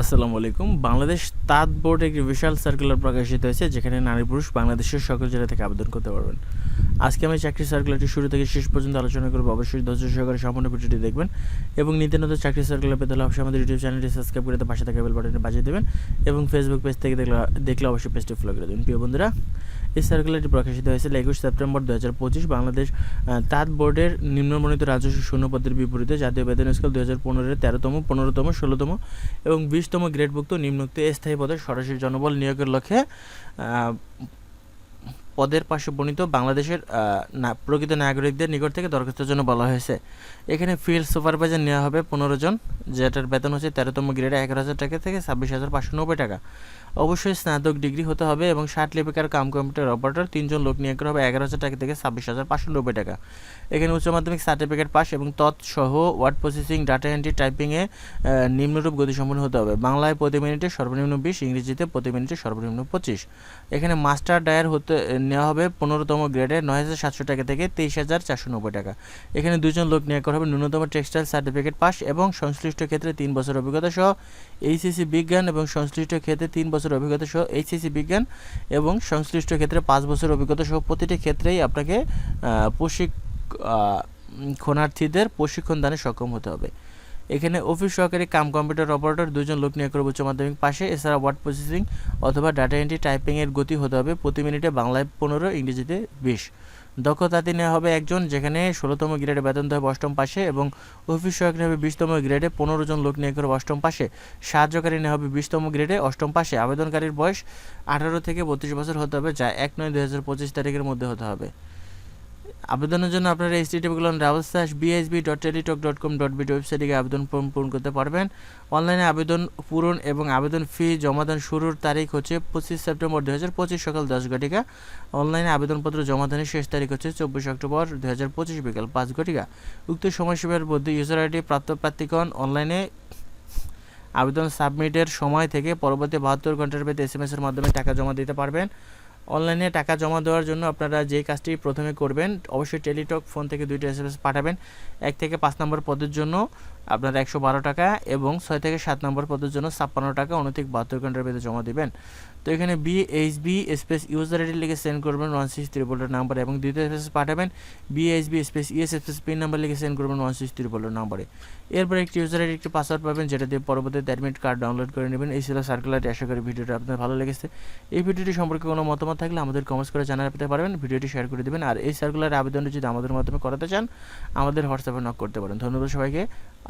আসসালামু আলাইকুম। বাংলাদেশ তাঁত বোর্ড একটি বিশাল সার্কুলার প্রকাশিত হয়েছে, যেখানে নারী পুরুষ বাংলাদেশের সকল জেলা থেকে আবেদন করতে পারবেন। আজকে আমি চাকরি সার্কুলারটি শুরু থেকে শেষ পর্যন্ত আলোচনা করব। অবশ্যই ধৈর্য সহকারে সম্পূর্ণ ভিডিওটি দেখবেন এবং নিত্য নতুন চাকরি সার্কুলার পেতে হলে অবশ্যই আমাদের ইউটিউব চ্যানেলটি সাবস্ক্রাইব করে পাশে থাকা বেল বাটনটি বাজিয়ে দেবেন এবং ফেসবুক পেজ থেকে দেখলে দেখলে অবশ্যই পেজটি ফলো করে দেবেন। প্রিয় বন্ধুরা, এই সার্কুলারটি প্রকাশিত হয়েছিল একুশ সেপ্টেম্বর দু হাজার পঁচিশ বাংলাদেশ তাঁত বোর্ডের নিম্নমণিত রাজস্ব শূন্য পদের বিপরীতে জাতীয় বেতন স্কেল দু হাজার পনেরোর তেরোতম, পনেরোতম, ষোলোতম এবং বিশতম গ্রেডভুক্ত নিম্নোক্ত স্থায়ী পদে সরাসরি জনবল নিয়োগের লক্ষ্যে পদের পাশে বর্ণিত বাংলাদেশের প্রকৃত নাগরিকদের নিকট থেকে দরখাস্তের জন্য বলা হয়েছে। এখানে ফিল্ড সুপারভাইজার নেওয়া হবে পনেরো জন, যেটার বেতন হচ্ছে তেরোতম গ্রেডে এগারো হাজার টাকা থেকে ছাব্বিশ হাজার পাঁচশো নব্বই টাকা। অবশ্যই স্নাতক ডিগ্রি হতে হবে এবং ষাট লিপিকার কাম কম্পিউটার অপারেটর, তিনজন লোক নিয়োগ করা হবে, এগারো হাজার টাকা থেকে ছাব্বিশ হাজার পাঁচশো নব্বই টাকা। এখানে উচ্চ মাধ্যমিক সার্টিফিকেট পাস এবং তৎসহ ওয়ার্ড প্রসেসিং ডাটা এন্ট্রি টাইপিংয়ে নিম্নরূপ গতিসম্পন্ন হতে হবে। বাংলায় প্রতি মিনিটে সর্বনিম্ন বিশ, ইংরেজিতে প্রতি মিনিটে সর্বনিম্ন পঁচিশ। এখানে মাস্টার ডায়ার হতে, নেওয়া হবে পনেরোতম গ্রেডে নয় হাজার সাতশো টাকা থেকে তেইশ হাজার চারশো নব্বই টাকা। এখানে দুজন লোক নিয়োগ করা হবে, ন্যূনতম টেক্সটাইল সার্টিফিকেট পাস এবং সংশ্লিষ্ট ক্ষেত্রে তিন বছর অভিজ্ঞতা সহ এইচএসসি বিজ্ঞান এবং সংশ্লিষ্ট ক্ষেত্রে তিন বছর অভিজ্ঞতা সহ এইচএসি বিজ্ঞান এবং সংশ্লিষ্ট ক্ষেত্রে পাঁচ বছর অভিজ্ঞতা সহ প্রতিটি ক্ষেত্রেই আপনাকে প্রশিক্ষণার্থীদের প্রশিক্ষণ দানে সক্ষম হতে হবে। এখানে অফিস সহকারী কাম কম্পিউটার অপারেটর দুজন লোক নিয়োগ করবে উচ্চ মাধ্যমিক পাশে, এছাড়া ওয়ার্ড প্রসেসিং অথবা ডাটা এন্ট্রি টাইপিংয়ের গতি হতে হবে প্রতি মিনিটে বাংলায় পনেরো, ইংরেজিতে বিশ। দক্ষতাতে নেওয়া হবে একজন যেখানে ষোলোতম গ্রেডে বেতন হবে অষ্টম পাশে এবং অফিস সহকারী হবে বিশতম গ্রেডে পনেরো জন লোক নিয়োগ করবে অষ্টম পাশে। সাহায্যকারী নেওয়া হবে বিশতম গ্রেডে অষ্টম পাশে। আবেদনকারীর বয়স আঠারো থেকে বত্রিশ বছর হতে হবে, যা এক নয় দু হাজার পঁচিশ তারিখের মধ্যে হতে হবে। আবেদনের জন্য আপনারা H T T P double slash BSB dot Teletalk dot com dot BD ওয়েবসাইটে গিয়ে আবেদন ফর্ম পূরণ করতে পারবেন। অনলাইনে আবেদন পূরণ এবং আবেদন ফি জমাদান শুরুর তারিখ হচ্ছে পঁচিশ সেপ্টেম্বর দু হাজার পঁচিশ সকাল দশ ঘটিকা। অনলাইনে আবেদনপত্র জমাদানের শেষ তারিখ হচ্ছে চব্বিশ অক্টোবর দু হাজার পঁচিশ বিকাল পাঁচ ঘটিকা। উক্ত সময়সীমার মধ্যে ইউজার আইডি প্রাপ্ত প্রার্থীগণ অনলাইনে আবেদন সাবমিটের সময় থেকে পরবর্তী বাহাত্তর ঘণ্টার ভেতরে এস এর মাধ্যমে টাকা জমা দিতে পারবেন। অনলাইনে টাকা জমা দেওয়ার জন্য আপনারা যে কাজটি প্রথমে করবেন, অবশ্যই টেলিটক ফোন থেকে দুইটা এস পাঠাবেন। এক থেকে পাঁচ নম্বর পদের জন্য আপনারা একশো বারো টাকা এবং ছয় থেকে সাত নম্বর পদের জন্য ছাপ্পান্ন টাকা অনধিক বাহাত্তর ঘণ্টার ভেতরে জমা দিবেন। তো এখানে B H B space user ID লিখে সেন্ড করবেন ওয়ান সিক্স থ্রি ত্রিপলের নাম্বার এবং দ্বিতীয় এস পাঠাবেন B H B space ES space PIN number লিখে সেন্ড করবেন ওয়ান সিক্স থ্রি ত্রিপলের নাম্বারে এরপর একটি ইউজার আইডি একটি পাসওয়ার্ড পাবেন, যেটা দিয়ে পরবর্তীতে অ্যাডমিট কার্ড ডাউনলোড করে নেবেন। এই ছিল সার্কুলারটি আশা করি ভিডিওটা আপনার ভালো লেগেছে। এই ভিডিওটি সম্পর্কে কোনো মতামত থাকলে আমাদের কমেন্টস করে জানাতে পারবেন, ভিডিওটি শেয়ার করে দেবেন। আর এই সার্কুলার আবেদনটি যদি আমাদের মাধ্যমে করাতে চান, আমাদের হোয়াটসঅ্যাপে নক করতে পারেন। ধন্যবাদ সবাইকে।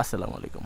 আসসালামু আলাইকুম।